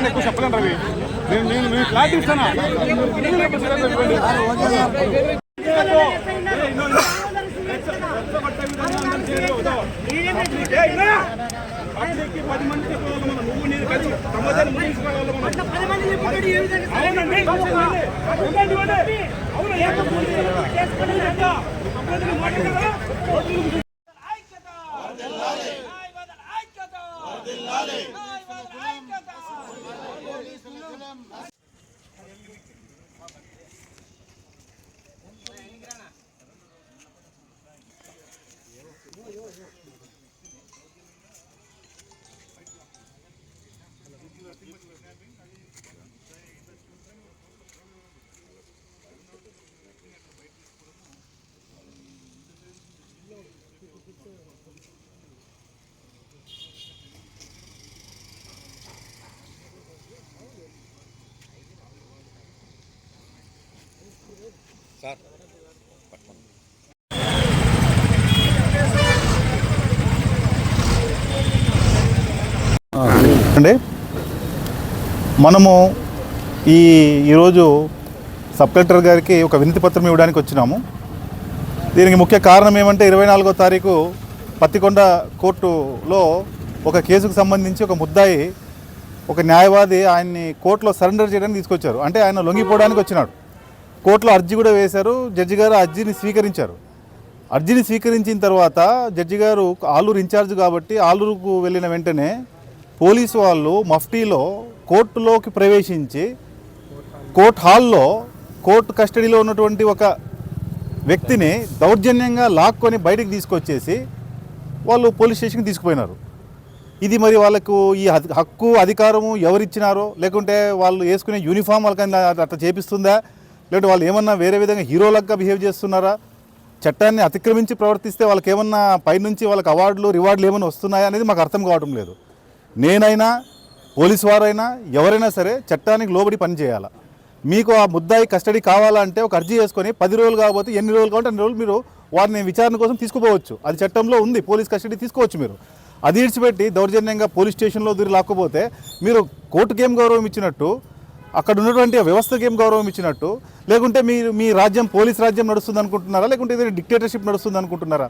ఎక్కువ చెప్పలేను రవి నేను నేను నేను క్లారిటీ ఇస్తానా పది మంది నువ్వు నేను కలిసి సమాజాన్ని ముగించుకోవాలి అవునండి. Mas... అండి. మనము ఈ ఈరోజు సబ్ కలెక్టర్ గారికి ఒక వినతి పత్రం ఇవ్వడానికి వచ్చినాము. దీనికి ముఖ్య కారణం ఏమంటే ఇరవై నాలుగో తారీఖు పత్తికొండ కోర్టులో ఒక కేసుకు సంబంధించి ఒక ముద్దాయి ఒక న్యాయవాది ఆయన్ని కోర్టులో సరెండర్ చేయడానికి తీసుకొచ్చారు. అంటే ఆయన లొంగిపోవడానికి వచ్చినాడు. కోర్టులో అర్జీ కూడా వేశారు. జడ్జి గారు అర్జీని స్వీకరించారు. అర్జీని స్వీకరించిన తర్వాత జడ్జి గారు ఆలూరు ఇన్ఛార్జ్ కాబట్టి ఆలూరుకు వెళ్ళిన వెంటనే పోలీసు వాళ్ళు మఫ్టీలో కోర్టులోకి ప్రవేశించి కోర్ట్ హాల్లో కోర్టు కస్టడీలో ఉన్నటువంటి ఒక వ్యక్తిని దౌర్జన్యంగా లాక్కొని బయటికి తీసుకొచ్చేసి వాళ్ళు పోలీస్ స్టేషన్కి తీసుకుపోయినారు. ఇది మరి వాళ్ళకు ఈ హక్కు అధికారము ఎవరిచ్చినారో లేకుంటే వాళ్ళు వేసుకునే యూనిఫామ్ వాళ్ళకి అట్లా చేపిస్తుందా? లేదు వాళ్ళు ఏమన్నా వేరే విధంగా హీరోలకు బిహేవ్ చేస్తున్నారా? చట్టాన్ని అతిక్రమించి ప్రవర్తిస్తే వాళ్ళకి ఏమన్నా పైనుంచి వాళ్ళకి అవార్డులు రివార్డులు ఏమైనా వస్తున్నాయా అనేది మాకు అర్థం కావడం లేదు. నేనైనా పోలీసు వారైనా ఎవరైనా సరే చట్టానికి లోబడి పనిచేయాలి మీకు ఆ ముద్దాయి కస్టడీ కావాలంటే ఒక అర్జీ చేసుకొని పది రోజులు కాకపోతే ఎన్ని రోజులు కావాలంటే అన్ని రోజులు మీరు వారిని విచారణ కోసం తీసుకుపోవచ్చు. అది చట్టంలో ఉంది పోలీస్ కస్టడీ తీసుకోవచ్చు మీరు. అది ఇడిచిపెట్టి దౌర్జన్యంగా పోలీస్ స్టేషన్లో దూరి లాక్కపోతే మీరు కోర్టుకేం గౌరవం ఇచ్చినట్టు? అక్కడ ఉన్నటువంటి వ్యవస్థకి ఏం గౌరవం ఇచ్చినట్టు? లేకుంటే మీరు మీ రాజ్యం పోలీస్ రాజ్యం నడుస్తుంది అనుకుంటున్నారా? లేకుంటే ఇది డిక్టేటర్షిప్ నడుస్తుంది అనుకుంటున్నారా?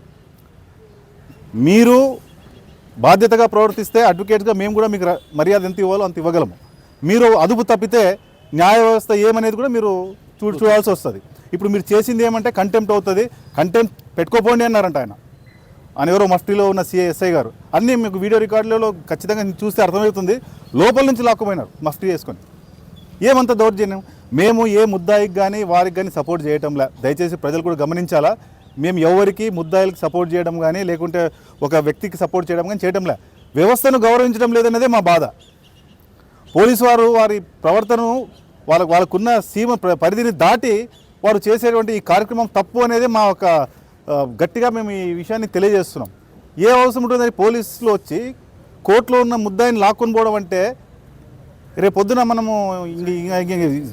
మీరు బాధ్యతగా ప్రవర్తిస్తే అడ్వకేట్గా మేము కూడా మీకు మర్యాద ఎంత ఇవ్వాలో అంత ఇవ్వగలము. మీరు అదుపు తప్పితే న్యాయ వ్యవస్థ ఏమనేది కూడా మీరు చూ చూడాల్సి వస్తుంది. ఇప్పుడు మీరు చేసింది ఏమంటే కంటెంప్ట్ అవుతుంది. కంటెంప్ట్ పెట్టుకోపోండి అన్నారంట ఆయన. ఆయన ఎవరో మస్టీలో ఉన్న సిఎస్ఐ గారు. అన్నీ మీకు వీడియో రికార్డులలో ఖచ్చితంగా చూస్తే అర్థమవుతుంది. లోపల నుంచి లాక్కుపోయినారు మస్టీ వేసుకొని. ఏమంత దౌర్జన్యం? మేము ఏ ముద్దాయికి కానీ వారికి కానీ సపోర్ట్ చేయటంలా దయచేసి ప్రజలు కూడా గమనించాలా? మేము ఎవరికి ముద్దాయిలకు సపోర్ట్ చేయడం కానీ లేకుంటే ఒక వ్యక్తికి సపోర్ట్ చేయడం కానీ చేయటంలే వ్యవస్థను గౌరవించడం లేదన్నదే మా బాధ. పోలీసు వారు వారి ప్రవర్తనను వాళ్ళ వాళ్ళకున్న సీమ ప్ర- పరిధిని దాటి వారు చేసేటువంటి ఈ కార్యక్రమం తప్పు అనేది మా ఒక గట్టిగా మేము ఈ విషయాన్ని తెలియజేస్తున్నాం. ఏ అవసరం ఉంటుందని పోలీసులు వచ్చి కోర్టులో ఉన్న ముద్దాయిని లాక్కొని పోవడం అంటే రేపు పొద్దున మనము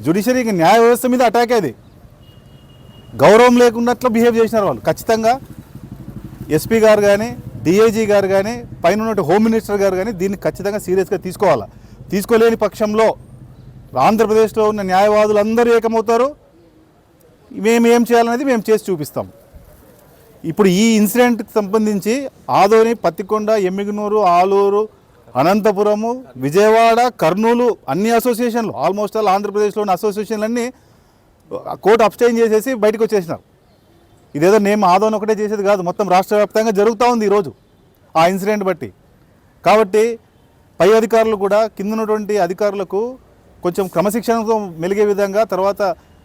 జుడిషియరీ న్యాయ వ్యవస్థ మీద అటాక్ అది? గౌరవం లేకున్నట్లు బిహేవ్ చేసినారు వాళ్ళు. ఖచ్చితంగా ఎస్పీ గారు కానీ డిఐజీ గారు కానీ పైన ఉన్న హోమ్ మినిస్టర్ గారు కానీ దీన్ని ఖచ్చితంగా సీరియస్గా తీసుకోవాలా? తీసుకోలేని పక్షంలో ఆంధ్రప్రదేశ్లో ఉన్న న్యాయవాదులు అందరూ ఏకమవుతారు. మేము ఏం చేయాలనేది మేము చేసి చూపిస్తాం. ఇప్పుడు ఈ ఇన్సిడెంట్కి సంబంధించి ఆదోని పత్తికొండ ఎమ్మిగనూరు ఆలూరు అనంతపురము విజయవాడ కర్నూలు అన్ని అసోసియేషన్లు ఆల్మోస్ట్ ఆల్ ఆంధ్రప్రదేశ్లో ఉన్న అసోసియేషన్లన్నీ కోర్టు అబ్స్టైన్ చేసేసి బయటకు వచ్చేసినారు. ఇదేదో నేమ్ ఆదోన్ ఒకటే చేసేది కాదు మొత్తం రాష్ట్ర వ్యాప్తంగా జరుగుతూ ఉంది ఈరోజు ఆ ఇన్సిడెంట్ బట్టి. కాబట్టి పై అధికారులు కూడా కింద ఉన్నటువంటి అధికారులకు కొంచెం క్రమశిక్షణతో మెలిగే విధంగా తర్వాత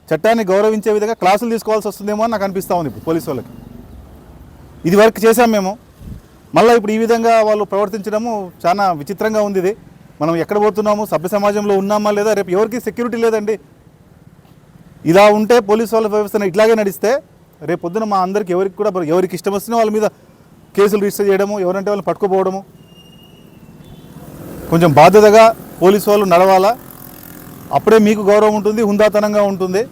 చట్టాన్ని గౌరవించే విధంగా క్లాసులు తీసుకోవాల్సి వస్తుందేమో అని నాకు అనిపిస్తూ ఉంది ఇప్పుడు పోలీసు వాళ్ళకి. ఇది వర్క్ చేశాం మేము. మళ్ళీ ఇప్పుడు ఈ విధంగా వాళ్ళు ప్రవర్తించడము చాలా విచిత్రంగా ఉంది ఇది. మనం ఎక్కడ పోతున్నాము? సభ్య సమాజంలో ఉన్నామా లేదా? రేపు ఎవరికి సెక్యూరిటీ లేదండి. ఇలా ఉంటే పోలీస్ వాళ్ళ వ్యవస్థను ఇట్లాగే నడిస్తే రేపు పొద్దున మా అందరికి ఎవరికి కూడా ఎవరికి ఇష్టం వస్తున్నా వాళ్ళ మీద కేసులు రిజిస్టర్ చేయడము ఎవరంటే వాళ్ళని పట్టుకుపోవడము. కొంచెం బాధ్యతగా పోలీసు వాళ్ళు నడవాలా? అప్పుడే మీకు గౌరవం ఉంటుంది హుందాతనంగా ఉంటుంది.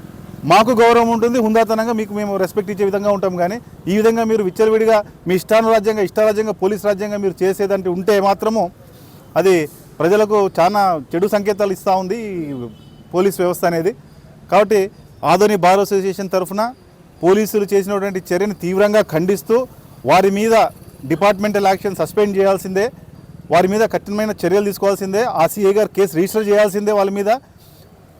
మాకు గౌరవం ఉంటుంది హుందాతనంగా మీకు మేము రెస్పెక్ట్ ఇచ్చే విధంగా ఉంటాం. కానీ ఈ విధంగా మీరు విచ్చలవిడిగా మీ ఇష్టానురాజ్యంగా ఇష్టారాజ్యంగా పోలీస్ రాజ్యంగా మీరు చేసేదంటే ఉంటే మాత్రము అది ప్రజలకు చాలా చెడు సంకేతాలు ఇస్తూ ఉంది ఈ పోలీస్ వ్యవస్థ అనేది. కాబట్టి ఆధోని బార్ అసోసియేషన్ తరఫున పోలీసులు చేసినటువంటి చర్యను తీవ్రంగా ఖండిస్తూ వారి మీద డిపార్ట్మెంటల్ యాక్షన్ సస్పెండ్ చేయాల్సిందే. వారి మీద కఠినమైన చర్యలు తీసుకోవాల్సిందే. ఆ సిఏ గారు కేసు రిజిస్టర్ చేయాల్సిందే వాళ్ళ మీద.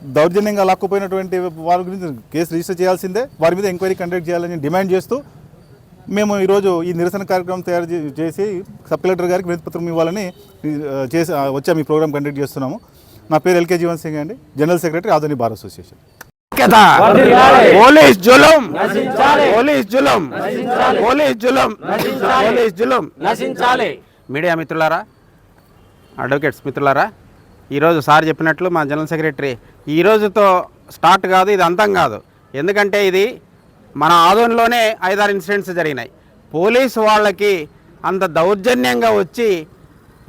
దౌర్జన్యంగా లాక్కుపోయినటువంటి వారి గురించి కేసు రిజిస్టర్ చేయాల్సిందే. వారి మీద ఎంక్వైరీ కండక్ట్ చేయాలని డిమాండ్ చేస్తూ మేము ఈరోజు ఈ నిరసన కార్యక్రమం తయారు చేసి సబ్ కలెక్టర్ గారికి వినతిపత్రం ఇవ్వాలని చేసి ఆ, వచ్చాము ఈ ప్రోగ్రామ్ కండక్ట్ చేస్తున్నాము. నా పేరు ఎల్కే జీవన్ సింగ్ అండి. General secretary Adoni bar association. Police జులుం. Police జులుం. పోలీస్ జులుం. పోలీస్ జులుం. నశించాలి. మీడియా మిత్రులారా అడ్వకేట్స్ మిత్రులారా ఈరోజు సార్ చెప్పినట్లు మా జనరల్ సెక్రటరీ ఈ రోజుతో స్టార్ట్ కాదు ఇది అంతం కాదు. ఎందుకంటే ఇది మన ఆదోన్లోనే ఐదారు ఇన్సిడెంట్స్ జరిగినాయి. పోలీస్ వాళ్ళకి అంత దౌర్జన్యంగా వచ్చి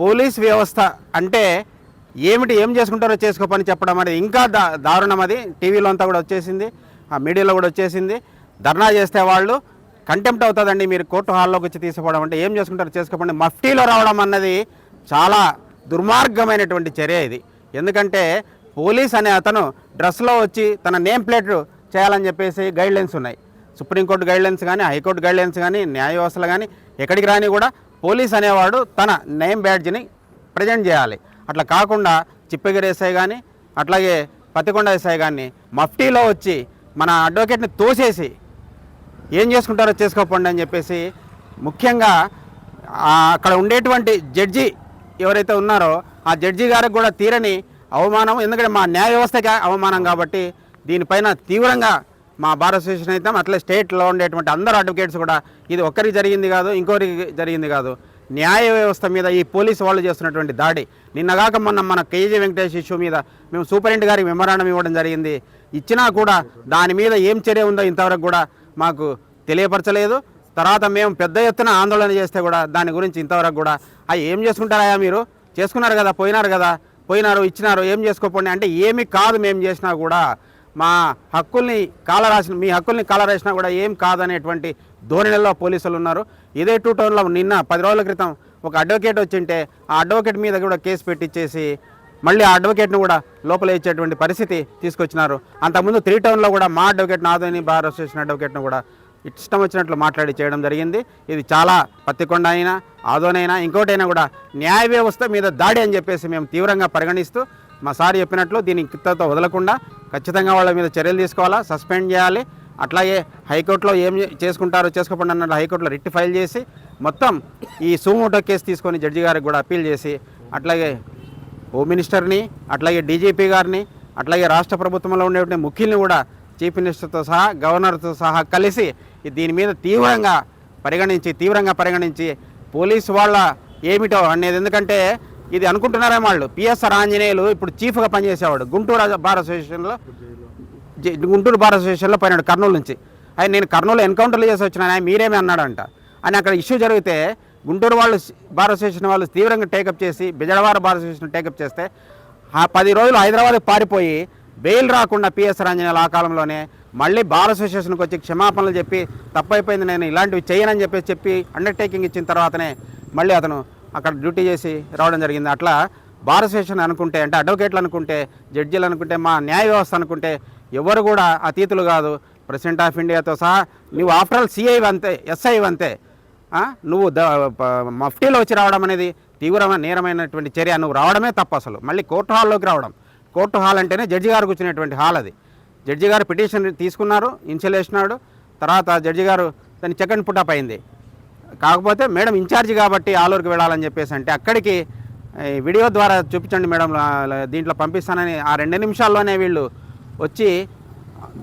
పోలీస్ వ్యవస్థ అంటే ఏమిటి ఏం చేసుకుంటారో చేసుకోపని చెప్పడం అనేది ఇంకా దా దారుణం అది. టీవీలో అంతా కూడా వచ్చేసింది ఆ మీడియాలో కూడా వచ్చేసింది. ధర్నా చేస్తే వాళ్ళు కంటెంప్ట్ అవుతుందండి. మీరు కోర్టు హాల్లోకి వచ్చి తీసుకోవడం అంటే ఏం చేసుకుంటారో చేసుకోపండి మఫ్టీలో రావడం అన్నది చాలా దుర్మార్గమైనటువంటి చర్య ఇది. ఎందుకంటే పోలీస్ అనే అతను డ్రెస్లో వచ్చి తన నేమ్ ప్లేట్ చేయాలని చెప్పేసి గైడ్లైన్స్ ఉన్నాయి. సుప్రీంకోర్టు గైడ్లైన్స్ కానీ హైకోర్టు గైడ్లైన్స్ కానీ న్యాయ వ్యవస్థలు కానీ ఎక్కడికి రాని కూడా పోలీస్ అనేవాడు తన నేమ్ బ్యాడ్జ్ని ప్రజెంట్ చేయాలి. అట్లా కాకుండా చిప్పగిరి ఎస్ఐ కానీ అట్లాగే పతికొండ ఎస్ఐ కానీ మఫ్టీలో వచ్చి మన అడ్వకేట్ని తోసేసి ఏం చేసుకుంటారో చేసుకోకండి అని చెప్పేసి ముఖ్యంగా అక్కడ ఉండేటువంటి జడ్జి ఎవరైతే ఉన్నారో ఆ జడ్జి గారికి కూడా తీరని అవమానం ఎందుకంటే మా న్యాయ వ్యవస్థకి అవమానం కాబట్టి దీనిపైన తీవ్రంగా మా బార్ అసోసియేషన్ అయితే అట్లే స్టేట్లో ఉండేటువంటి అందరు అడ్వకేట్స్ కూడా ఇది ఒక్కరికి జరిగింది కాదు ఇంకొకరికి జరిగింది కాదు. న్యాయ వ్యవస్థ మీద ఈ పోలీసు వాళ్ళు చేస్తున్నటువంటి దాడి. నిన్నగాక మొన్న మన కేజీ వెంకటేష్ ఇష్యూ మీద మేము సూపరింటెండెంట్ గారికి మెమరాండం ఇవ్వడం జరిగింది. ఇచ్చినా కూడా దాని మీద ఏం చర్య ఉందో ఇంతవరకు కూడా మాకు తెలియపరచలేదు. తర్వాత మేము పెద్ద ఎత్తున ఆందోళన చేస్తే కూడా దాని గురించి ఇంతవరకు కూడా అవి ఏం చేసుకుంటారా మీరు? చేసుకున్నారు కదా పోయినారు కదా పోయినారు ఇచ్చినారు ఏం చేసుకోపోండి? అంటే ఏమి కాదు మేము చేసినా కూడా మా హక్కుల్ని కాల రాసిన మీ హక్కుల్ని కాల రాసినా కూడా ఏం కాదనేటువంటి ధోరణిలో పోలీసులు ఉన్నారు. ఇదే టూ టౌన్లో నిన్న పది రోజుల క్రితం ఒక అడ్వకేట్ వచ్చింటే ఆ అడ్వకేట్ మీద కూడా కేసు పెట్టించేసి మళ్ళీ ఆ అడ్వకేట్ను కూడా లోపల ఇచ్చేటువంటి పరిస్థితి తీసుకొచ్చినారు. అంతకుముందు త్రీ టౌన్లో కూడా మా అడ్వకేట్ నాదని బార్ అసోసియేషన్ అడ్వకేట్ను కూడా ఇష్టం వచ్చినట్లు మాట్లాడి చేయడం జరిగింది. ఇది చాలా పత్తికొండ అయినా ఆదోనైనా ఇంకోటైనా కూడా న్యాయ వ్యవస్థ మీద దాడి అని చెప్పేసి మేము తీవ్రంగా పరిగణిస్తూ మా సార్ చెప్పినట్లు దీని కిత్తతో వదలకుండా ఖచ్చితంగా వాళ్ళ మీద చర్యలు తీసుకోవాలా సస్పెండ్ చేయాలి. అట్లాగే హైకోర్టులో ఏం చేసుకుంటారో చేసుకోకుండా అన్నట్టు హైకోర్టులో రిట్ ఫైల్ చేసి మొత్తం ఈ సూమోటో కేసు తీసుకొని జడ్జి గారికి కూడా అప్పీల్ చేసి అట్లాగే హోమ్ మినిస్టర్ని అట్లాగే డీజీపీ గారిని అట్లాగే రాష్ట్ర ప్రభుత్వంలో ఉండేటువంటి ముఖ్యుల్ని కూడా చీఫ్ మినిస్టర్తో సహా గవర్నర్తో సహా కలిసి దీని మీద తీవ్రంగా పరిగణించి తీవ్రంగా పరిగణించి పోలీసు వాళ్ళ ఏమిటో అనేది ఎందుకంటే ఇది అనుకుంటున్నారే వాళ్ళు. పిఎస్ఆర్ ఆంజనేయులు ఇప్పుడు చీఫ్గా పనిచేసేవాడు. గుంటూరు బార్ అసోసియేషన్లో గుంటూరు బార్ అసోసియేషన్లో పోయినాడు కర్నూలు నుంచి. ఆయన నేను కర్నూలు ఎన్కౌంటర్లు చేసి వచ్చిన ఆయన మీరేమి అన్నాడంట. అని అక్కడ ఇష్యూ జరిగితే గుంటూరు వాళ్ళు బార్ అసోసియేషన్ వాళ్ళు తీవ్రంగా టేకప్ చేసి బిజడవాడ బార్ అసోసియేషన్ టేకప్ చేస్తే ఆ పది రోజులు హైదరాబాద్ పారిపోయి బెయిల్ రాకుండా పిఎస్ ఆంజనేయులు ఆ కాలంలోనే మళ్ళీ బార్ అసోసియేషన్కి వచ్చి క్షమాపణలు చెప్పి తప్పైపోయింది నేను ఇలాంటివి చేయనని చెప్పేసి చెప్పి అండర్టేకింగ్ ఇచ్చిన తర్వాతనే మళ్ళీ అతను అక్కడ డ్యూటీ చేసి రావడం జరిగింది. అట్లా బార్ అసోసియేషన్ అనుకుంటే అంటే అడ్వకేట్లు అనుకుంటే జడ్జీలు అనుకుంటే మా న్యాయ వ్యవస్థ అనుకుంటే ఎవరు కూడా అతీతులు కాదు. ప్రెసిడెంట్ ఆఫ్ ఇండియాతో సహా నువ్వు ఆఫ్టర్ ఆల్ సిఐ అంతే ఎస్ఐ అంతే నువ్వు ద మఫ్టీలో వచ్చి రావడం అనేది తీవ్రమైన నేరమైనటువంటి చర్య. నువ్వు రావడమే తప్పు అసలు. మళ్ళీ కోర్టు హాల్లోకి రావడం. కోర్టు హాల్ అంటేనే జడ్జి గారు కూర్చునేటువంటి హాల్ అది. జడ్జి గారు పిటిషన్ తీసుకున్నారు ఇన్షియల్ వేసినాడు తర్వాత జడ్జి గారు దాన్ని చెక్ అండ్ పుట్టప్ అయింది. కాకపోతే మేడం ఇన్ఛార్జి కాబట్టి ఆలూరుకి వెళ్ళాలని చెప్పేసి అంటే అక్కడికి ఈ వీడియో ద్వారా చూపించండి మేడం దీంట్లో పంపిస్తానని ఆ రెండు నిమిషాల్లోనే వీళ్ళు వచ్చి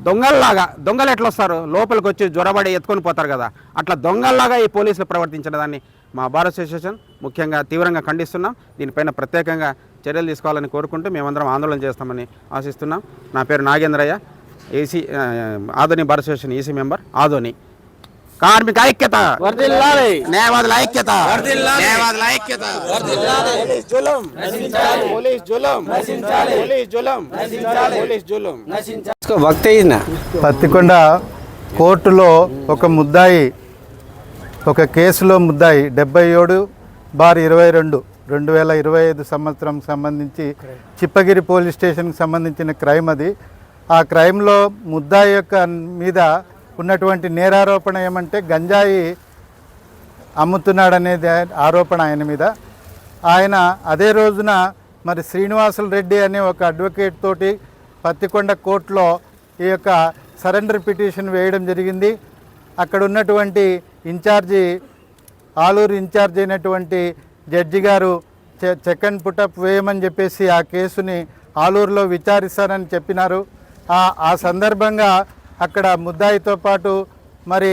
దొంగల్లాగా దొంగలు ఎట్లా వస్తారు లోపలికి వచ్చి జ్వరబడి ఎత్తుకొని పోతారు కదా. అట్లా దొంగల్లాగా ఈ పోలీసులు ప్రవర్తించిన దాన్ని మా బార్ అసోసియేషన్ ముఖ్యంగా తీవ్రంగా ఖండిస్తున్నాం. దీనిపైన ప్రత్యేకంగా చర్యలు తీసుకోవాలని కోరుకుంటూ మేమందరం ఆందోళన చేస్తామని ఆశిస్తున్నాం. నా పేరు నాగేంద్రయ్య ఏసీ ఆధోని భారత అసోసియేషన్ ఈసీ మెంబర్ ఆధోని కార్మిక ఐక్యత! న్యాయవాదుల ఐక్యత! న్యాయవాదుల పత్తికొండ కోర్టులో ఒక ముద్దాయి ఒక కేసులో ముద్దాయి డెబ్బై ఏడు బార్ ఇరవై రెండు రెండు వేల ఇరవై ఐదు సంవత్సరం సంబంధించి చిప్పగిరి పోలీస్ స్టేషన్కి సంబంధించిన క్రైమ్ అది. ఆ క్రైమ్లో ముద్దాయి యొక్క మీద ఉన్నటువంటి నేరారోపణ ఏమంటే గంజాయి అమ్ముతున్నాడనేది ఆరోపణ ఆయన మీద. ఆయన అదే రోజున మరి శ్రీనివాసులు రెడ్డి అనే ఒక అడ్వకేట్ తోటి పత్తికొండ కోర్టులో ఈ యొక్క సరెండర్ పిటిషన్ వేయడం జరిగింది. అక్కడ ఉన్నటువంటి ఇన్ఛార్జి ఆలూరు ఇన్ఛార్జ్ అయినటువంటి జడ్జి గారు చె చెక్ అండ్ పుటప్ వేయమని చెప్పేసి ఆ కేసుని ఆలూరులో విచారిస్తానని చెప్పినారు. ఆ ఆ సందర్భంగా అక్కడ ముద్దాయితో పాటు మరి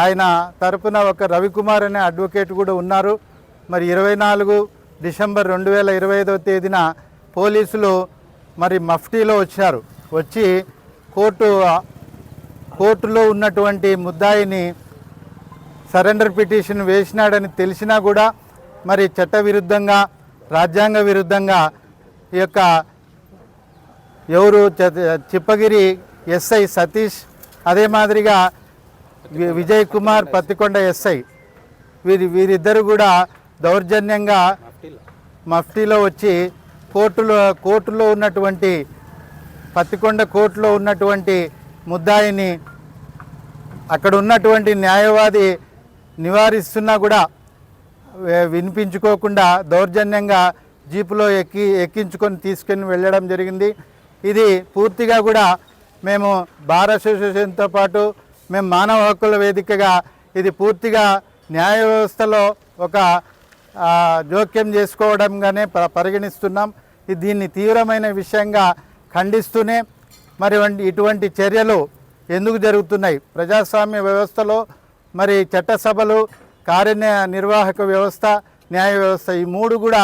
ఆయన తరపున ఒక రవికుమార్ అనే అడ్వకేట్ కూడా ఉన్నారు. మరి ఇరవై నాలుగు డిసెంబర్ రెండు వేల ఇరవై ఐదవ తేదీన పోలీసులు మరి మఫ్టీలో వచ్చారు. వచ్చి కోర్టు కోర్టులో ఉన్నటువంటి ముద్దాయిని సరెండర్ పిటిషన్ వేసినాడని తెలిసినా కూడా మరి చట్ట విరుద్ధంగా రాజ్యాంగ విరుద్ధంగా ఈ యొక్క ఎవరు చిప్పగిరి ఎస్ఐ సతీష్ అదే మాదిరిగా విజయ్ కుమార్ పత్తికొండ ఎస్ఐ వీరి వీరిద్దరు కూడా దౌర్జన్యంగా మఫ్టీలో వచ్చి కోర్టులో కోర్టులో ఉన్నటువంటి పత్తికొండ కోర్టులో ఉన్నటువంటి ముద్దాయిని అక్కడ ఉన్నటువంటి న్యాయవాది నివారిస్తున్నా కూడా వినిపించుకోకుండా దౌర్జన్యంగా జీపులో ఎక్కి ఎక్కించుకొని తీసుకొని వెళ్ళడం జరిగింది. ఇది పూర్తిగా కూడా మేము బార్ అసోసియేషన్తో పాటు మేము మానవ హక్కుల వేదికగా ఇది పూర్తిగా న్యాయ వ్యవస్థలో ఒక జోక్యం చేసుకోవడంగానే ప- పరిగణిస్తున్నాం. ఇది దీన్ని తీవ్రమైన విషయంగా ఖండిస్తూనే మరి వంటి ఇటువంటి చర్యలు ఎందుకు జరుగుతున్నాయి? ప్రజాస్వామ్య వ్యవస్థలో మరి చట్టసభలు కార్య నిర్వాహక వ్యవస్థ న్యాయ వ్యవస్థ ఈ మూడు కూడా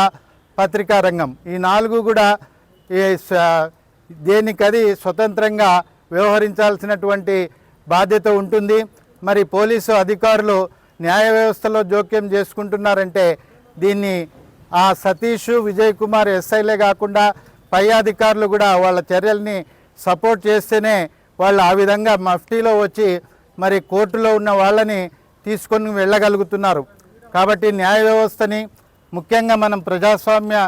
పత్రికా రంగం. ఈ నాలుగు కూడా ఈ దేనికది స్వతంత్రంగా వ్యవహరించాల్సినటువంటి బాధ్యత ఉంటుంది. మరి పోలీసు అధికారులు న్యాయ వ్యవస్థలో జోక్యం చేసుకుంటున్నారంటే దీన్ని ఆ సతీష్ విజయ్ కుమార్ ఎస్ఐలే కాకుండా పై అధికారులు కూడా వాళ్ళ చర్యల్ని సపోర్ట్ చేస్తేనే వాళ్ళు ఆ విధంగా మఫ్టీలో వచ్చి మరి కోర్టులో ఉన్న వాళ్ళని తీసుకొని వెళ్ళగలుగుతున్నారు. కాబట్టి న్యాయ వ్యవస్థని ముఖ్యంగా మనం ప్రజాస్వామ్య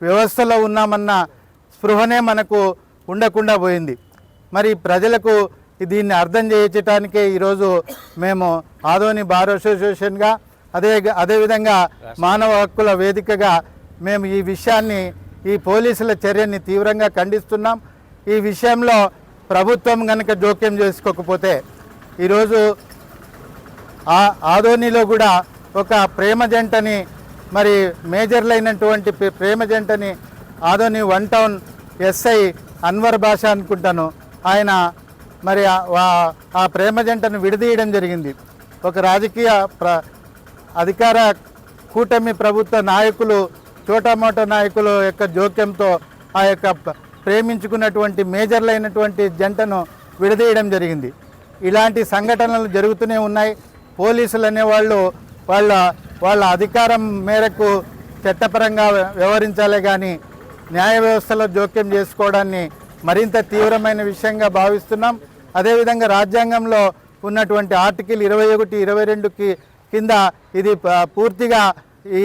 వ్యవస్థలో ఉన్నామన్న స్పృహనే మనకు ఉండకుండా పోయింది. మరి ప్రజలకు దీన్ని అర్థం చేయించడానికే ఈరోజు మేము ఆదోని బార్ అసోసియేషన్గా అదే అదేవిధంగా మానవ హక్కుల వేదికగా మేము ఈ విషయాన్ని ఈ పోలీసుల చర్యని తీవ్రంగా ఖండిస్తున్నాం. ఈ విషయంలో ప్రభుత్వం కనుక జోక్యం చేసుకోకపోతే ఈరోజు ఆ ఆదోనిలో కూడా ఒక ప్రేమ జంటని మరి మేజర్లైనటువంటి ప్రేమ జంటని Adoni one town SI Anwar Basha అనుకుంటాను. ఆయన మరి ఆ- ప్రేమ జంటను విడదీయడం జరిగింది. ఒక రాజకీయ ప్ర అధికార కూటమి ప్రభుత్వ నాయకులు చోటామోటా నాయకుల యొక్క జోక్యంతో ఆ యొక్క ప్రేమించుకున్నటువంటి మేజర్లైనటువంటి జంటను విడదీయడం జరిగింది. ఇలాంటి సంఘటనలు జరుగుతూనే ఉన్నాయి. పోలీసులు అనేవాళ్ళు వాళ్ళ వాళ్ళ అధికారం మేరకు చట్టపరంగా వ్యవహరించాలే కానీ న్యాయ వ్యవస్థలో జోక్యం చేసుకోవడాన్ని మరింత తీవ్రమైన విషయంగా భావిస్తున్నాం. అదేవిధంగా రాజ్యాంగంలో ఉన్నటువంటి ఆర్టికల్ ఇరవై ఒకటి ఇరవై రెండుకి కింద ఇది పూర్తిగా ఈ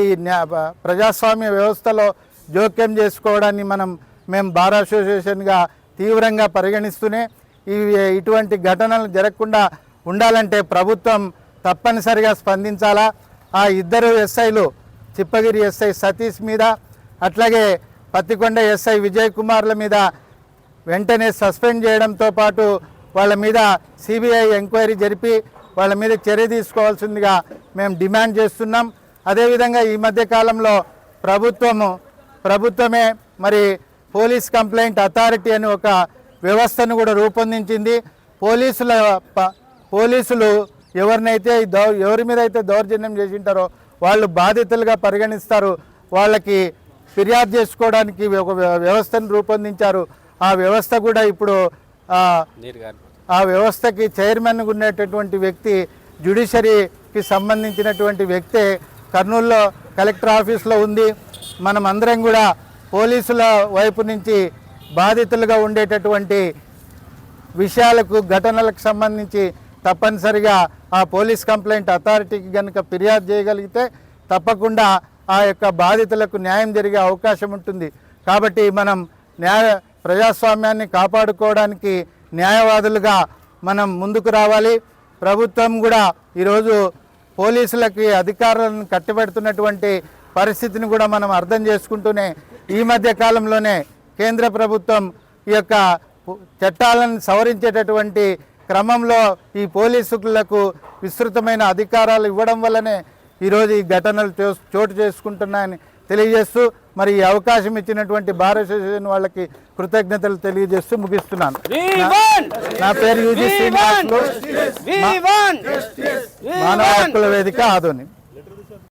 ప్రజాస్వామ్య వ్యవస్థలో జోక్యం చేసుకోవడాన్ని మనం మేము బార్ అసోసియేషన్గా తీవ్రంగా పరిగణిస్తూనే ఈ ఇటువంటి ఘటనలు జరగకుండా ఉండాలంటే ప్రభుత్వం తప్పనిసరిగా స్పందించాలా? ఆ ఇద్దరు ఎస్ఐలు చిప్పగిరి ఎస్ఐ సతీష్ మీద అట్లాగే పత్తికొండ ఎస్ఐ విజయ్ కుమార్ల మీద వెంటనే సస్పెండ్ చేయడంతో పాటు వాళ్ళ మీద సిబిఐ ఎంక్వైరీ జరిపి వాళ్ళ మీద చర్య తీసుకోవాల్సిందిగా మేము డిమాండ్ చేస్తున్నాం. అదేవిధంగా ఈ మధ్య కాలంలో ప్రభుత్వము ప్రభుత్వమే మరి పోలీస్ కంప్లైంట్ అథారిటీ అని ఒక వ్యవస్థను కూడా రూపొందించింది. పోలీసుల ప- పోలీసులు ఎవరినైతే ఎవరి మీద అయితే దౌర్జన్యం చేసింటారో వాళ్ళు బాధితులుగా పరిగణిస్తారు. వాళ్ళకి ఫిర్యాదు చేసుకోవడానికి ఒక వ్య- వ్యవస్థను రూపొందించారు. ఆ వ్యవస్థ కూడా ఇప్పుడు ఆ, వ్యవస్థకి చైర్మన్ ఉండేటటువంటి వ్యక్తి జ్యుడిషరీకి సంబంధించినటువంటి వ్యక్తే కర్నూలులో కలెక్టర్ ఆఫీస్లో ఉంది. మనం అందరం కూడా పోలీసుల వైపు నుంచి బాధితులుగా ఉండేటటువంటి విషయాలకు ఘటనలకు సంబంధించి తప్పనిసరిగా ఆ పోలీస్ కంప్లైంట్ అథారిటీకి కనుక ఫిర్యాదు చేయగలిగితే తప్పకుండా ఆ యొక్క బాధితులకు న్యాయం జరిగే అవకాశం ఉంటుంది. కాబట్టి మనం న్యాయ ప్రజాస్వామ్యాన్ని కాపాడుకోవడానికి న్యాయవాదులుగా మనం ముందుకు రావాలి. ప్రభుత్వం కూడా ఈరోజు పోలీసులకి అధికారులను కట్టబెడుతున్నటువంటి పరిస్థితిని కూడా మనం అర్థం చేసుకుంటూనే ఈ మధ్య కాలంలోనే కేంద్ర ప్రభుత్వం ఈ యొక్క చట్టాలను సవరించేటటువంటి క్రమంలో ఈ పోలీసులకు విస్తృతమైన అధికారాలు ఇవ్వడం వల్లనే ఈరోజు ఈ ఘటనలు చోటు చేసుకుంటున్నాయని తెలియజేస్తూ మరి ఈ అవకాశం ఇచ్చినటువంటి భారత అసోసియేషన్ వాళ్ళకి కృతజ్ఞతలు తెలియజేస్తూ ముగిస్తున్నాను. నా- పేరు యూజీ శ్రీనివాసులు. want మానవ హక్కుల వేదిక ఆదోని.